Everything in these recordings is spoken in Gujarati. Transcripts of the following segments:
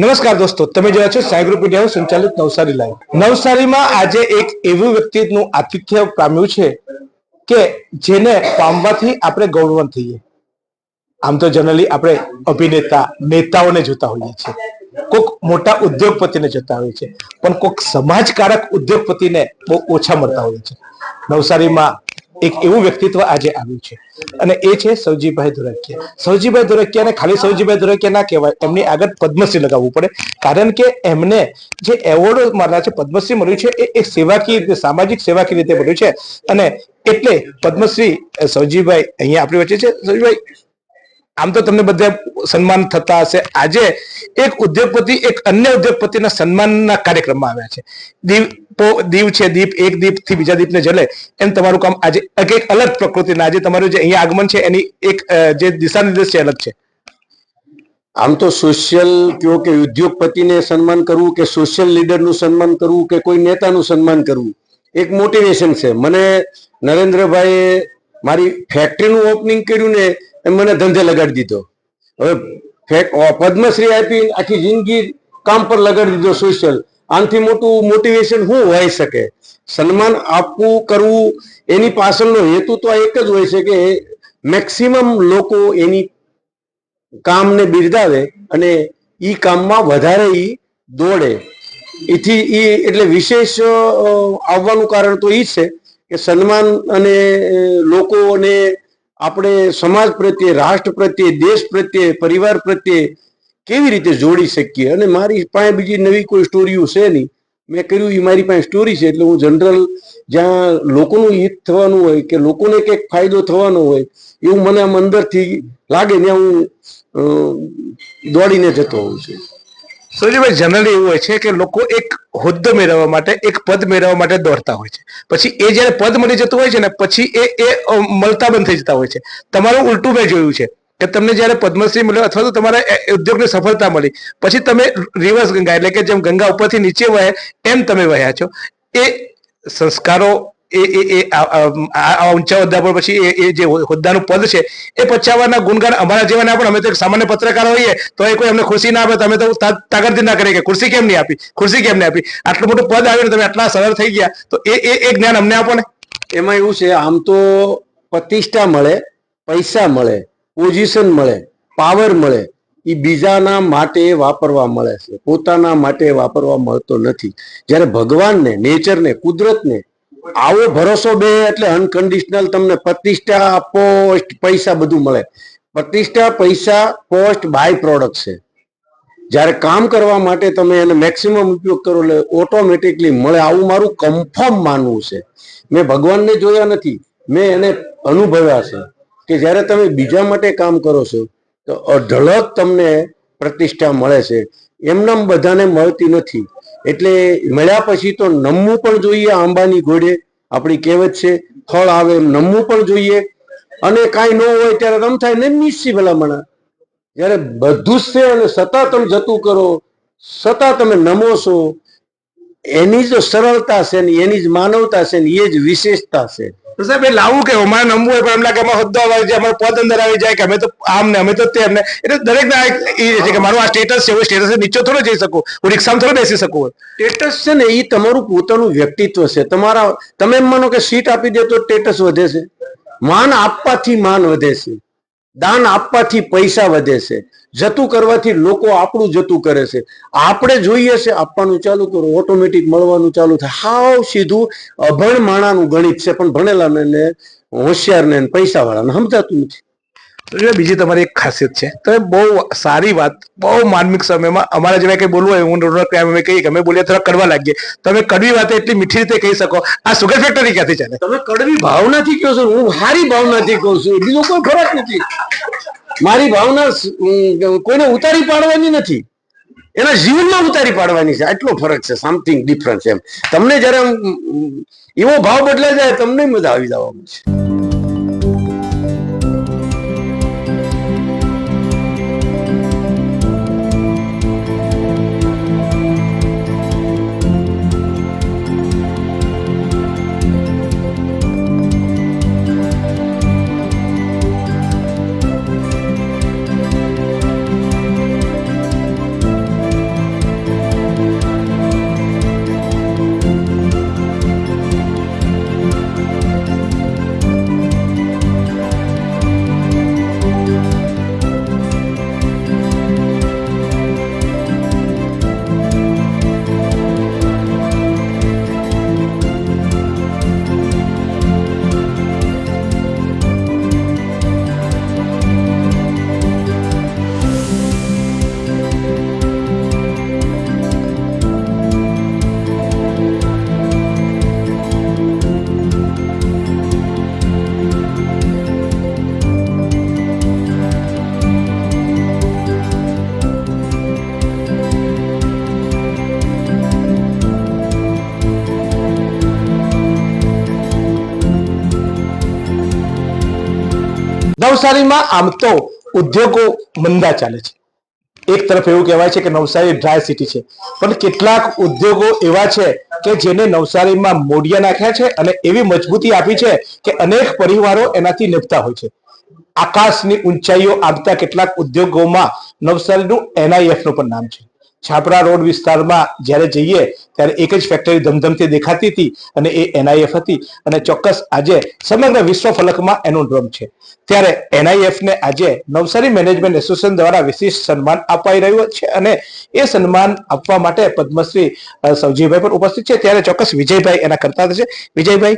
નમસ્કાર દોસ્તો, તમે જોયા છો સાઈ ગ્રુપ મીડિયા સંચાલિત નવસારી લાઈવ. નવસારીમાં આજે એક એવું વ્યક્તિનું આતિથ્ય પામ્યું છે કે જેને પામવાથી આપણે ગૌરવન થઈએ. આમ તો જનરલી આપણે અભિનેતા, નેતાઓને જોતા હોઈએ છીએ. કોઈક મોટા ઉદ્યોગપતિને જોતા હોઈએ છીએ. પણ કોઈક સમાજકારક ઉદ્યોગપતિને બહુ ઓછા મળતા હોય છે નવસારીમાં એક એવું વ્યક્તિત્વ આજે આવ્યું છે. અને એ છે સૌજીભાઈ ધોરકિયા. સૌજીભાઈ ધોરકિયાને ખાલી સૌજીભાઈ ધોરકિયા ના કહેવાય, એમની આગળ પદ્મશ્રી લગાવવું પડે. કારણ કે એમને જે એવોર્ડ મળ્યા છે, પદ્મશ્રી મળ્યું છે, એ એક સેવાકીય રીતે, સામાજિક સેવાકીય રીતે મળ્યું છે. અને એટલે પદ્મશ્રી સૌજીભાઈ અહીંયા આપણી વચ્ચે છે. સૌજીભાઈ આમ તો તમને બધા સન્માન થતા હશે. આજે એક ઉદ્યોગપતિ, એક અન્ય ઉદ્યોગપતિના સન્માનના કાર્યક્રમમાં આવ્યા છે. દીવ પો- દીવ છે દીપ, એક દીપથી બીજા દીપને જલે. એમ તમારું કામ આજે એક અલગ પ્રકૃતિના આજે તમારું જે અહીંયા આગમન છે એની એક જે દિશા નિર્દેશ છે અલગ છે. આમ તો સોશિયલ કયો કે ઉદ્યોગપતિને સન્માન કરવું કે સોશિયલ લીડરનું સન્માન કરવું કે કોઈ નેતાનું સન્માન કરવું, એક મોટિવેશન છે. મને નરેન્દ્રભાઈએ મારી ફેક્ટરીનું ઓપનિંગ કર્યું ને એ મને ધંધે લગાડી દીધો. હવે પદ્મશ્રી આપી આખી જિંદગી કામ પર લગાડી દીધો સોશિયલ આનાથી મોટું મોટિવેશન શું હોઈ શકે? સન્માન આપવું, કરવું, એની પાછળનો હેતુ તો એક જ હોય છે કે મેક્સિમમ લોકો એની કામને બિરદાવે અને ઈ કામમાં વધારે ઈ દોડે. એથી ઈ એટલે વિશેષ આવવાનું કારણ તો ઈ છે કે સન્માન અને લોકોને આપણે સમાજ પ્રત્યે, રાષ્ટ્ર પ્રત્યે, દેશ પ્રત્યે, પરિવાર પ્રત્યે કેવી રીતે જોડી શકીએ? અને મારી પાસે બીજી નવી કોઈ સ્ટોરીઓ છે નહીં. મેં કર્યું એ મારી પાસે સ્ટોરી છે, એટલે હું જનરલ જ્યાં લોકોનું હિત થવાનું હોય કે લોકોને કંઈક ફાયદો થવાનો હોય, એવું મને આમ અંદરથી લાગે ત્યાં હું દોડીને જતો હોઉં છું. સૌજીભાઈ, જનરલી એવું હોય છે કે લોકો એક હોદ્દો મેળવવા માટે, એક પદ મેળવવા માટે દોડતા હોય છે. પછી એ જ્યારે પદ મળી જતું હોય છે ને, પછી એ એ મળતા બંધ થઈ જતા હોય છે. તમારું ઉલટું મેં જોયું છે. કે તમને જ્યારે પદ્મશ્રી મળ્યો અથવા તો તમારા ઉદ્યોગને સફળતા મળી, પછી તમે રિવર્સ ગંગા એટલે કે જેમ ગંગા ઉપરથી નીચે વહે, એમ તમે વહ્યા છો. એ સંસ્કારો, એ એ એ આ- ઊંચા હોદ્દા પર પછી એ જે હોદ્દાનું પદ છે, એ પચાવવાના ગુણગાન અમારા જેવાના પણ અમે તો સામાન્ય પત્રકાર હોઈએ, તો એ કોઈ અમને ખુરશી ના આપે તમે તો તાકતથી ના કરીએ કે ખુરશી કેમ નહીં આપી? ખુરશી કેમ નહીં આપી? આટલું મોટું પદ આવ્યું તમે આટલા સરળ થઈ ગયા, તો એ એ એ જ્ઞાન અમને આપો ને. એમાં એવું છે, આમ તો પ્રતિષ્ઠા મળે, પૈસા મળે પોઝિશન મળે, પાવર મળે એ બીજાના માટે વાપરવા મળે છે. પોતાના માટે વાપરવા મળતો નથી. જ્યારે ભગવાનને, નેચરને, કુદરતને આવો ભરોસો બે એટલે અનકન્ડિશનલ તમને પ્રતિષ્ઠા પોસ્ટ પૈસા બધું મળે. પ્રતિષ્ઠા, પૈસા પોસ્ટ બાય પ્રોડક્ટ છે. જ્યારે કામ કરવા માટે તમે એને મેક્સિમમ ઉપયોગ કરો એટલે ઓટોમેટિકલી મળે. આવું મારું કન્ફર્મ માનવું છે. મેં ભગવાનને જોયા નથી. મેં એને અનુભવ્યા છે. કે જ્યારે તમે બીજા માટે કામ કરો છો, તો અઢળક તમને પ્રતિષ્ઠા મળે છે. એમનેમ બધાને મળતી નથી. એટલે મળ્યા પછી તો નમવું પણ જોઈએ આંબાની ઘોડે આપણી કહેવત છે, ફળ આવે એમ નમવું પણ જોઈએ. અને કાંઈ ન હોય ત્યારે રમ થાય ને નિશ્ચિત ભલામણા. જ્યારે બધું છે અને સતા તમે જતું કરો સતા તમે નમો છો, એની જ સરળતા છે ને એની જ માનવતા છે ને એ જ વિશેષતા છે. તો સાહેબ, એ લાવવું કે અમારે નમવું હોય, પણ એમ લાગે અમારે હોદ્દો આવી જાય અમારો પદ અંદર આવી જાય કે અમે તો આમ ને અમે તો તેમ ને એટલે દરેક ના એ છે કે મારું આ સ્ટેટસ છે એવું સ્ટેટસ નીચે થોડો જઈ શકું. હું રિક્ષામાં થોડો બેસી શકું સ્ટેટસ છે ને, એ તમારું પોતાનું વ્યક્તિત્વ છે. તમારા, તમે એમ માનો કે સીટ આપી દે તો સ્ટેટસ વધે છે. માન આપવાથી માન વધે છે. દાન આપવાથી પૈસા વધે છે. જતું કરવાથી લોકો આપણું જતું કરે છે. આપણે જોઈએ છે, આપવાનું ચાલુ કરો ઓટોમેટિક મળવાનું ચાલુ થાય. હાવ સીધું અભણ માણાનું ગણિત છે, પણ ભણેલાને ને હોશિયારને ને પૈસાવાળાને સમજાતું નથી. જો બીજી તમારી એક ખાસિયત છે. તમે બહુ સારી વાત, બહુ માનમિક સમયમાં અમારા જેવા કંઈ બોલવું હોય, હું રોડ અમે કહીએ અમે બોલીએ થોડા કડવા લાગીએ. તમે કડવી વાત એટલી મીઠી રીતે કહી શકો, આ સુગર ફેક્ટરી ક્યાંથી ચાલે? તમે કડવી ભાવનાથી કહો છો, હું સારી ભાવનાથી કહું છું બીજો કોઈ ફરક નથી. મારી ભાવના કોઈને ઉતારી પાડવાની નથી. એના જીવનમાં ઉતારી પાડવાની છે, આટલો ફરક છે સમથિંગ ડિફરન્સ એમ. તમને જયારે એવો ભાવ બદલાઈ જાય, તમને મજા આવી જવાનું છે. નવસારીમાં આમ તો ઉદ્યોગો મંદા ચાલે છે. એક તરફ એવું કહેવાય છે કે નવસારી ડ્રાય સિટી છે. પણ કેટલાક ઉદ્યોગો એવા છે કે જેને નવસારીમાં મોડિયા નાખ્યા છે અને એવી મજબૂતી આપી છે કે અનેક પરિવારો એનાથી નિપતા હોય છે. આકાશની ઊંચાઈઓ આપતા કેટલાક ઉદ્યોગોમાં નવસારીનું એનઆઈએફનું પણ નામ છે. છાપરા રોડ વિસ્તારમાં જ્યારે જઈએ, ત્યારે એક જ ફેક્ટરી ધમધમતી દેખાતી હતી અને એ એનઆઈએફ હતી. અને ચોક્કસ આજે સમગ્ર વિશ્વ ફલકમાં એનું ડ્રમ છે. ત્યારે એનઆઈએફને આજે નવસારી મેનેજમેન્ટ એસોસિએશન દ્વારા વિશિષ્ટ સન્માન અપાઈ રહ્યું છે અને એ સન્માન આપવા માટે પદ્મશ્રી સવજીભાઈ પણ ઉપસ્થિત છે. ત્યારે ચોક્કસ વિજયભાઈ એના કરતા થશે. વિજયભાઈ,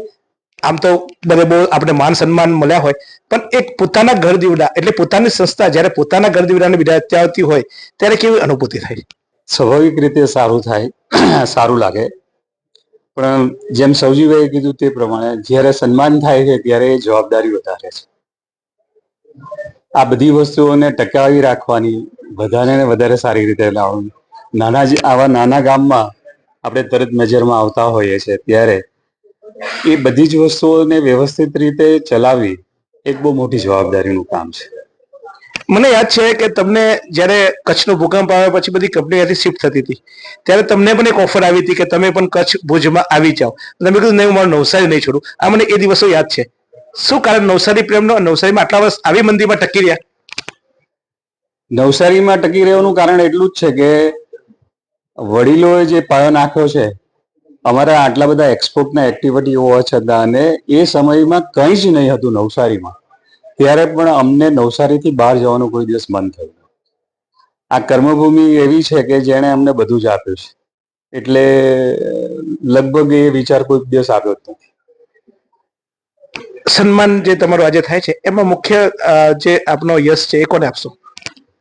આમ તો બધે બહુ આપણે માન સન્માન મળ્યા હોય. પણ એક પોતાના ઘર દીવડા એટલે પોતાની સંસ્થા જ્યારે પોતાના ઘર દીવડાને આવતી હોય, ત્યારે કેવી અનુભૂતિ થાય સ્વાભાવિક રીતે સારું થાય, સારું લાગે. પણ જેમ સૌજીભાઈએ કીધું તે પ્રમાણે જ્યારે સન્માન થાય છે ત્યારે જવાબદારી વધારે છે. આ બધી વસ્તુઓને ટકાવી રાખવાની વધારે ને વધારે સારી રીતે લાવવાની. નાના જે, આવા નાના ગામમાં આપણે તરત નજરમાં આવતા હોઈએ છીએ ત્યારે એ બધી જ વસ્તુઓને વ્યવસ્થિત રીતે ચલાવવી એક બહુ મોટી જવાબદારીનું કામ છે. મને યાદ છે કે તમને જ્યારે કચ્છનો ભૂકંપ આવ્યા પછી બધી કંપની ત્યાંથી શિફ્ટ થતી હતી. ત્યારે તમને પણ એક ઓફર આવી હતી કે તમે પણ કચ્છ ભુજમાં આવી જાઓ. તમે કીધું, નહીં મારું નવસારી નહીં છોડું. આ મને એ દિવસો યાદ છે. શું કારણ? નવસારી પ્રેમનો? નવસારીમાં આટલા વર્ષ આવી મંદીમાં ટકી રહ્યા? નવસારીમાં ટકી રહેવાનું કારણ એટલું જ છે કે વડીલોએ જે પાયો નાખ્યો છે, અમારા આટલા બધા એક્સપોર્ટના એક્ટિવિટી હોવા છતાં અને એ સમયમાં કંઈ જ નહીં હતું નવસારીમાં. ત્યારે પણ અમને નવસારીથી બહાર જવાનું કોઈ દિવસ મન થયું આ કર્મભૂમિ એવી છે કે જેણે અમને બધું જ આપ્યું છે. એટલે લગભગ એ વિચાર કોઈ દિવસ આવ્યો જ નથી. સન્માન જે તમારું આજે થાય છે એમાં મુખ્ય જે આપનો યશ છે એ કોને આપશો?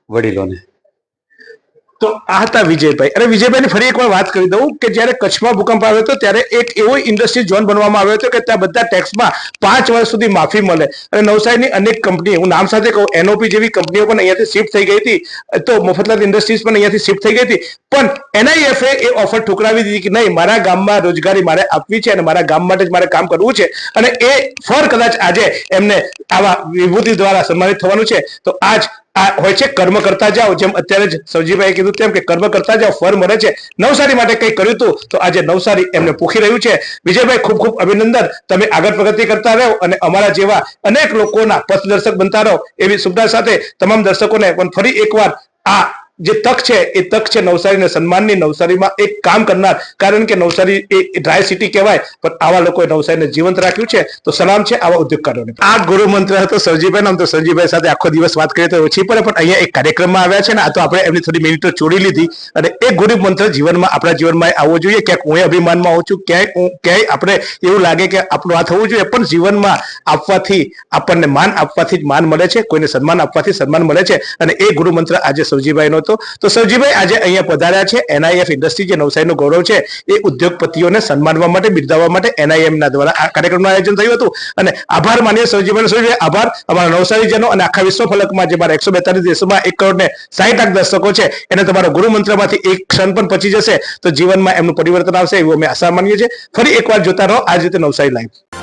વડીલોને. તો આ હતા વિજયભાઈ. અને વિજયભાઈને ફરી એકવાર વાત કરી દઉં કે જ્યારે કચ્છમાં ભૂકંપ આવ્યો હતો, ત્યારે એક એવો ઇન્ડસ્ટ્રી ઝોન બનવામાં આવ્યો હતો કે ત્યાં બધા ટેક્સમાં પાંચ વર્ષ સુધી માફી મળે. અને નવસારીની અનેક કંપની હું નામ સાથે કહું એનઓપી જેવી કંપનીઓ પણ અહીંયાથી શિફ્ટ થઈ ગઈ હતી. તો મફતલાલ ઇન્ડસ્ટ્રીઝ પણ અહીંયાથી શિફ્ટ થઈ ગઈ હતી. પણ એનઆઈએફએ એ ઓફર ઠુકરાવી દીધી કે નહીં, મારા ગામમાં રોજગારી મારે આપવી છે અને મારા ગામ માટે જ મારે કામ કરવું છે. અને એ ફર કદાચ આજે એમને આવા વિભૂતિ દ્વારા સન્માનિત થવાનું છે. તો આજ આ હોય છે, કર્મ કરતા જાઓ. જેમ અત્યારે જ સવજીભાઈએ કીધું તેમ કે કર્મ કરતા જાઓ, ફળ મળે છે. નવસારી માટે કંઈક કર્યું હતું તો આજે નવસારી એમને પૂખી રહ્યું છે. વિજયભાઈ, ખૂબ ખૂબ અભિનંદન. તમે આગળ પ્રગતિ કરતા રહો અને અમારા જેવા અનેક લોકોના પથદર્શક બનતા રહો એવી સુવિધા સાથે તમામ દર્શકોને પણ ફરી એકવાર આ જે તક છે, એ તક છે નવસારીને સન્માનની નવસારીમાં એક કામ કરનાર. કારણ કે નવસારી એ ડ્રાય સિટી કહેવાય, પણ આવા લોકોએ નવસારીને જીવંત રાખ્યું છે. તો સલામ છે આવા ઉદ્યોગકારોને. આ ગુરુ મંત્ર હતો સરજીભાઈ આમ તો સરજીભાઈ સાથે આખો દિવસ વાત કરીએ તો ઓછી પડે, પણ અહીંયા એક કાર્યક્રમમાં આવ્યા છે ને, આ તો આપણે એમની થોડી મિનિટો ચોરી લીધી. અને એ ગુરુ મંત્ર જીવનમાં, આપણા જીવનમાં આવવો જોઈએ. ક્યાંક હું અભિમાનમાં હોઉં છું, ક્યાંય હું, ક્યાંય આપણે એવું લાગે કે આપણું આ થવું જોઈએ. પણ જીવનમાં આપવાથી, આપણને માન આપવાથી જ માન મળે છે. કોઈને સન્માન આપવાથી સન્માન મળે છે. અને એ ગુરુ મંત્ર આજે સરજીભાઈનો હતો. તો સરજીભાઈ આજે અહીંયા પધાર્યા છે. એનઆઈએફ ઇન્ડસ્ટ્રી જે નવસારીનું ગૌરવ છે, એ ઉદ્યોગપતિઓને સન્માનવા માટે, બિરદાવવા માટે એનઆઈએમના દ્વારા આ કાર્યક્રમનું આયોજન થયું હતું. અને આભાર માનીએ સરજીભાઈ સવજીભાઈ આભાર. અમારા નવસારીજનો અને આખા વિશ્વ ફલકમાં જે મારા એકસો બેતાલીસ દેશોમાં એક કરોડ ને સાહીઠ લાખ દર્શકો છે, એને તમારા ગુરુ મંત્રમાંથી એક ક્ષણ પણ પચી જશે. તો જીવનમાં એમનું પરિવર્તન આવશે, એવું અમે આશા માનીએ છીએ. ફરી એકવાર જોતા રહો આ રીતે નવસારી લાઈવ.